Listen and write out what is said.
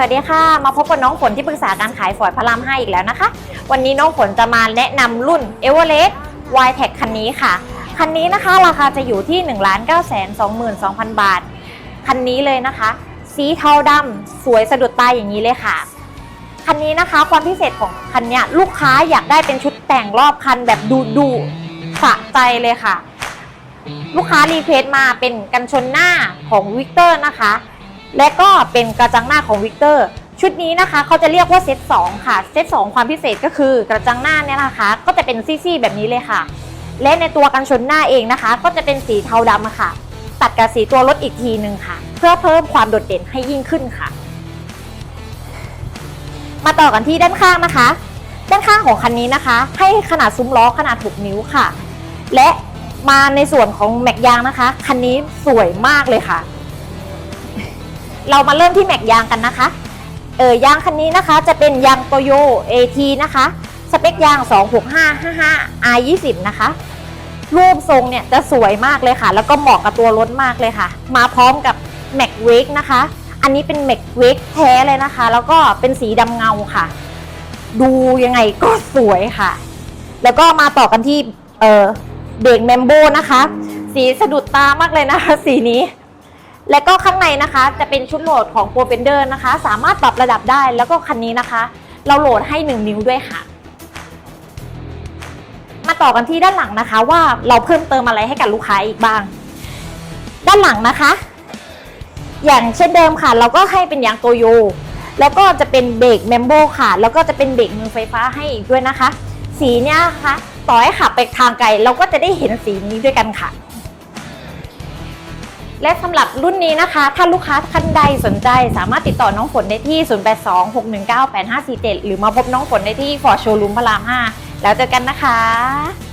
วัสดีค่ะ มาพบกับน้องฝนที่ปรึกษาการขายฟอร์ดพระราม5อีกแล้วนะคะ วันนี้น้องฝนจะมาแนะนำรุ่น e v e r e s t y t e c คันนี้ค่ะ คันนี้นะคะราคาจะอยู่ที่1 9 2 2 2 0 0 0บาท คันนี้เลยนะคะ สีเทาดำสวยสะดุดตาอย่างนี้เลยค่ะ คันนี้นะคะความพิเศษของคันนี้ลูกค้าอยากได้เป็นชุดแต่งรอบคันแบบดูดูสะใจเลยค่ะ ลูกค้ารีเควสมาเป็นกันชนหน้าของวิกเตอร์นะคะ และก็เป็นกระจังหน้าของวิกเตอร์ชุดนี้นะคะเขาจะเรียกว่าเซต2ค่ะ เซต2ความพิเศษก็คือกระจังหน้าเนี่ยนะคะ ก็จะเป็นซี่ๆแบบนี้เลยค่ะ และในตัวกันชนหน้าเองนะคะ ก็จะเป็นสีเทาดำค่ะ ตัดกับสีตัวรถอีกทีหนึ่งค่ะ เพื่อเพิ่มความโดดเด่นให้ยิ่งขึ้นค่ะ มาต่อกันที่ด้านข้างนะคะ ด้านข้างของคันนี้นะคะ ให้ขนาดซุ้มล้อขนาด6นิ้วค่ะ และมาในส่วนของแม็กยางนะคะ คันนี้สวยมากเลยค่ะ เรามาเริ่มที่แม็กยางกันนะคะ เออยางคันนี้นะคะจะเป็นยางโตโย AT นะคะ สเปคยาง 26555 R20 นะคะ รูปทรงเนี่ยจะสวยมากเลยค่ะ แล้วก็เหมาะกับตัวรถมากเลยค่ะ มาพร้อมกับแม็กเวกนะคะ อันนี้เป็นแม็กเวกแท้เลยนะคะ แล้วก็เป็นสีดำเงาค่ะ ดูยังไงก็สวยค่ะ แล้วก็มาต่อกันที่เออเบรกแมมโบนะคะ สีสะดุดตามากเลยนะคะ สีนี้ และก็ข้างในนะคะจะเป็นชุดโหลดของ p r o f e n d e r นะคะ สามารถปรับระดับได้แล้วก็คันนี้นะคะ เราโหลดให้ 1 นิ้วด้วยค่ะ มาต่อกันที่ด้านหลังนะคะ ว่าเราเพิ่มเติมอะไรให้กับลูกค้าอีกบ้าง ด้านหลังนะคะ อย่างเช่นเดิมค่ะ เราก็ให้เป็นยางโตโยแล้วก็จะเป็นเบรกเมมโบค่ะ แล้วก็จะเป็นเบรกมือไฟฟ้าให้อีกด้วยนะคะ สีเนี้ยนะคะต่อให้ขับไปทางไกลเราก็จะได้เห็นสีนี้ด้วยกันค่ะ และสำหรับรุ่นนี้นะคะ ถ้าลูกค้าท่านใดสนใจ สามารถติดต่อน้องฝนได้ที่ 0826198547 หรือมาพบน้องฝนได้ที่ฟอร์โชว์รูมพระราม 5 แล้วเจอกันนะคะ